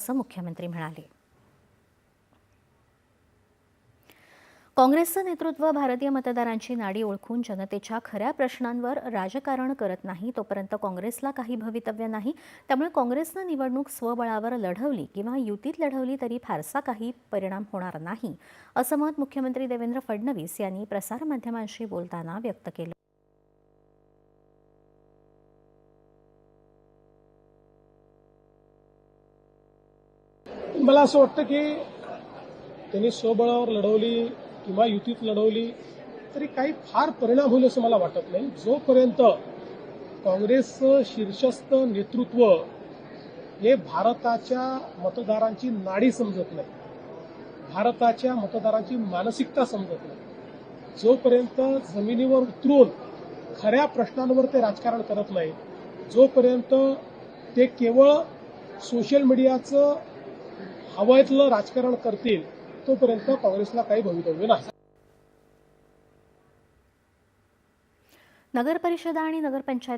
असं मुख्यमंत्री म्हणाले. काँग्रेसचं नेतृत्व भारतीय मतदारांची नाडी ओळखून जनतेच्या खऱ्या प्रश्नांवर राजकारण करत नाही तोपर्यंत काँग्रेसला काही भवितव्य नाही. त्यामुळे काँग्रेसनं निवडणूक स्वबळावर लढवली किंवा युतीत लढवली तरी फारसा काही परिणाम होणार नाही असं मत मुख्यमंत्री देवेंद्र फडणवीस यांनी प्रसारमाध्यमांशी बोलताना व्यक्त केलं. मला असं वाटतं की त्यांनी स्वबळावर लढवली किंवा युतीत लढवली तरी काही फार परिणाम होईल असं मला वाटत नाही. जोपर्यंत काँग्रेसचं शीर्षस्थ नेतृत्व हे भारताच्या मतदारांची नाडी समजत नाही भारताच्या मतदारांची मानसिकता समजत नाही जोपर्यंत जमिनीवर उतरून खऱ्या प्रश्नांवर ते राजकारण करत नाही जोपर्यंत ते केवळ सोशल मीडियाचं हवायतलं राजकारण करतील तोपर्यंत काँग्रेसला काही भवितव्य नाही. नगर परिषदा आणि नगरपंचायत